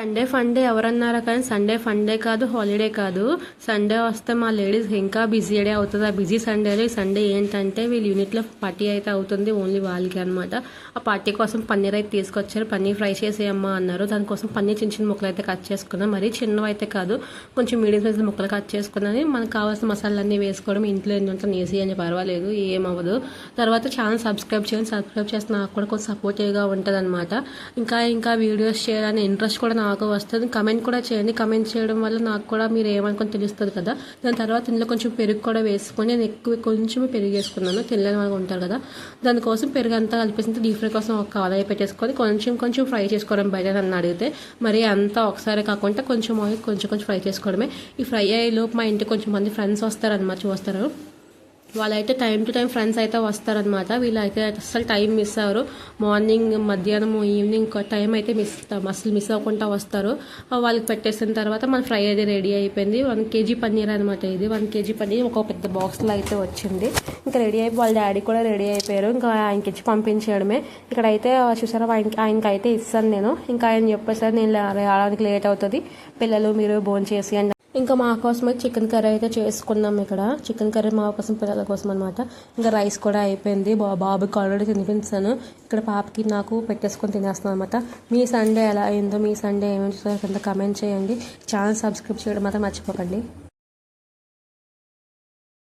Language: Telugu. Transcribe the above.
సండే ఫండే ఎవరన్నారా కానీ సండే ఫండే కాదు హాలిడే కాదు. సండే వస్తే మా లేడీస్ ఇంకా బిజీ డే అవుతుంది. ఆ బిజీ సండేలో ఈ సండే ఏంటంటే వీళ్ళ యూనిట్లో పార్టీ అయితే అవుతుంది ఓన్లీ వాళ్ళకి అనమాట ఆ పార్టీ కోసం పన్నీర్ అయితే తీసుకొచ్చారు. పన్నీర్ ఫ్రై చేసేయమ్మా అన్నారు. దానికోసం పన్నీర్ చిన్న చిన్న ముక్కలు అయితే కట్ చేసుకున్నాం. మరీ చిన్నవి అయితే కాదు కొంచెం మీడియం సైజ్ ముక్కలు కట్ చేసుకున్నాను మనకు కావాల్సిన మసాలాలన్నీ వేసుకోవడం ఇంట్లో ఏంటంటే ఈజీ అని పర్వాలేదు ఏమవ్వదు. తర్వాత ఛానల్ సబ్స్క్రైబ్ చేయండి. సబ్స్క్రైబ్ చేస్తే నాకు కూడా కొంచెం సపోర్టివ్గా ఉంటుంది అనమాట ఇంకా ఇంకా వీడియోస్ చేయాలని ఇంట్రెస్ట్ కూడా నాకు వస్తుంది. కమెంట్ కూడా చేయండి. కమెంట్ చేయడం వల్ల నాకు కూడా మీరు ఏమనుకొని తెలుస్తుంది కదా. దాని తర్వాత ఇందులో కొంచెం పెరుగు కూడా వేసుకొని నేను ఎక్కువ కొంచెం పెరుగు వేసుకున్నాను. తినలేని వాళ్ళు ఉంటారు కదా. దానికోసం పెరుగు అంతా కలిపేసిన డీప్ ఫ్రై కోసం ఒక కడాయి పెట్టేసుకొని కొంచెం కొంచెం ఫ్రై చేసుకోవడం బయట నన్ను అడిగితే మరి అంతా ఒకసారి కాకుండా కొంచెం ఆయిల్ కొంచెం కొంచెం ఫ్రై చేసుకోవడమే. ఈ ఫ్రై అయ్యేలోపు మా ఇంటికి కొంచెం మంది ఫ్రెండ్స్ వస్తారనమాట చూస్తారు. వాళ్ళైతే టైం టు టైం ఫ్రెండ్స్ అయితే వస్తారనమాట వీళ్ళైతే అసలు టైం మిస్ అవ్వరు. మార్నింగ్ మధ్యాహ్నం ఈవినింగ్ టైం అయితే మిస్ అసలు మిస్ అవ్వకుండా వస్తారు. వాళ్ళకి పెట్టేసిన తర్వాత మన ఫ్రై అయితే రెడీ అయిపోయింది. వన్ కేజీ పన్నీర్ అనమాట ఇది. వన్ కేజీ పన్నీర్ ఒక పెద్ద బాక్స్లో అయితే వచ్చింది. ఇంకా రెడీ అయిపోయి వాళ్ళ డాడీ కూడా రెడీ అయిపోయారు. ఇంకా ఆయనకి ఇచ్చి పంపించడమే ఇక్కడ అయితే చూసారా ఆయనకి ఆయనకైతే ఇస్తాను నేను. ఇంకా ఆయన చెప్పేసరి నేను రావడానికి లేట్ అవుతుంది. పిల్లలు మీరు భోంచేసి చేసి ఇంకా మా కోసం చికెన్ కర్రీ అయితే చేసుకున్నాం ఇక్కడ. చికెన్ కర్రీ మా కోసం పిల్లల కోసం అనమాట ఇంకా రైస్ కూడా అయిపోయింది. బా బాబుకి ఆల్రెడీ తినిపించాను. ఇక్కడ పాపకి నాకు పెట్టేసుకొని తినేస్తాను అనమాట మీ సండే ఎలా అయిందో మీ సండే ఏమేమి కింద కమెంట్ చేయండి. ఛానల్ సబ్స్క్రైబ్ చేయడం మాత్రం మర్చిపోకండి.